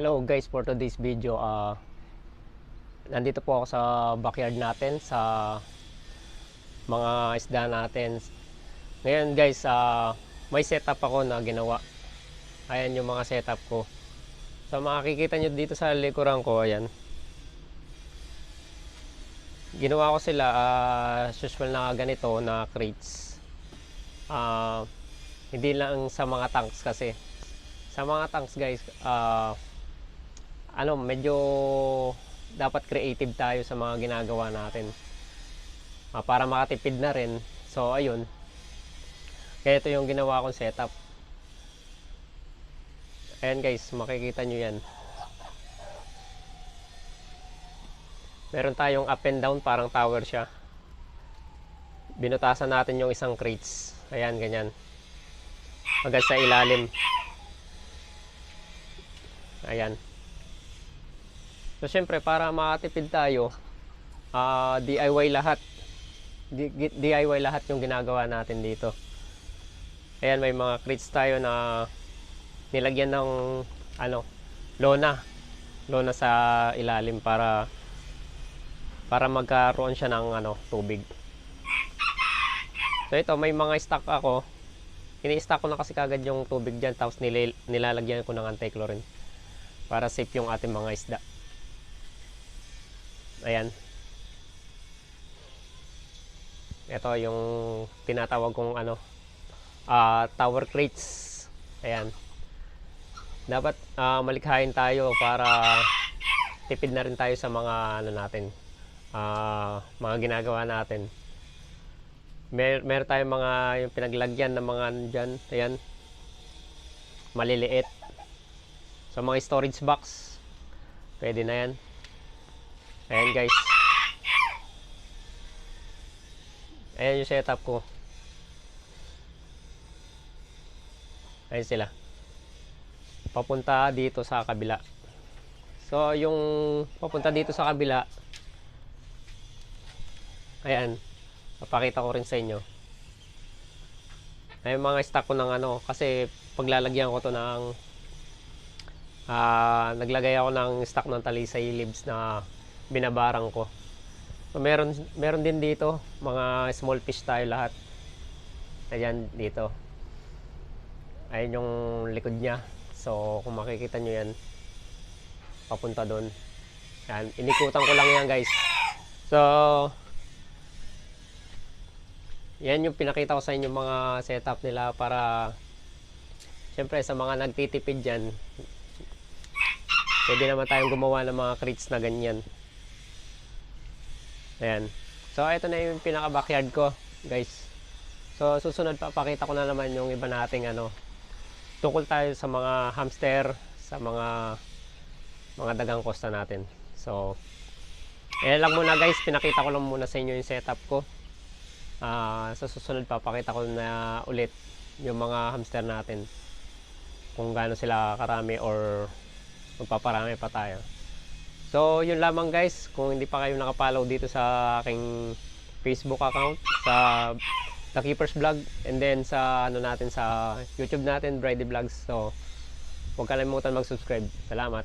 guys, for today's video, ah nandito po ako sa backyard natin sa mga isda natin. Ngayon guys, ah may setup ako na ginawa. Ayan yung mga setup ko. So makikita nyo dito sa likuran ko, ayan. Ginawa ko sila uh, usual na ganito na crates. Ah hindi lang sa mga tanks kasi. Sa mga tanks guys, ah ano, medyo dapat creative tayo sa mga ginagawa natin. Ah, para makatipid na rin. So ayun. Kaya ito yung ginawa kong setup. Ayan guys, makikita nyo yan. Meron tayong up and down, parang tower siya. Binutasan natin yung isang crates. Ayan, ganyan. Hanggang sa ilalim. Ayan. So, syempre, para makatipid tayo, ah, DIY lahat. Gi- DIY lahat yung ginagawa natin dito. Ayan, may mga crates tayo na nilagyan ng ano, lona. Lona sa ilalim para para magkaroon siya ng ano, tubig. So ito, may mga stock ako. Ini-stock ko na kasi kagad yung tubig dyan tapos nilalagyan ko ng anti-chlorine para safe yung ating mga isda. Ayan. Ito yung tinatawag kong ano, ah, tower crates. Ayan. Dapat ah, malikhain tayo para tipid na rin tayo sa mga ano natin, ah, mga ginagawa natin. Mer meron tayong mga yung pinaglagyan ng mga ano dyan, ayan. Maliliit. So mga storage box. Pwede na yan. Ayan guys. Ayan yung setup ko. Ayan sila. Papunta dito sa kabila. So, yung papunta dito sa kabila, ayan, papakita ko rin sa inyo. Ay mga stock ko ng ano, kasi paglalagyan ko to ng, ah, naglagay ako ng stock ng talisay leaves na binabarang ko. So, meron, meron din dito, mga small fish tayo lahat. Ayan, dito. Ayan yung likod niya. So, kung makikita nyo yan, papunta doon. Yan, inikutan ko lang yan guys. So, yan yung pinakita ko sa inyo mga setup nila para syempre sa mga nagtitipid dyan, pwede naman tayong gumawa ng mga crates na ganyan. Ayan. So, ito na yung pinaka backyard ko, guys. So, susunod papakita ko na naman yung iba nating ano, tungkol tayo sa mga hamster, sa mga mga dagang kosta natin. So, eh lang muna guys, pinakita ko lang muna sa inyo yung setup ko. Ah, sa susunod papakita ko na ulit yung mga hamster natin. Kung gaano sila karami or magpaparami pa tayo. So, yun lamang guys. Kung hindi pa kayo nakapollow dito sa aking Facebook account, sa The Keepers Vlog, and then sa ano natin sa YouTube natin, Brady Vlogs. So, huwag kalimutan mag-subscribe. Salamat.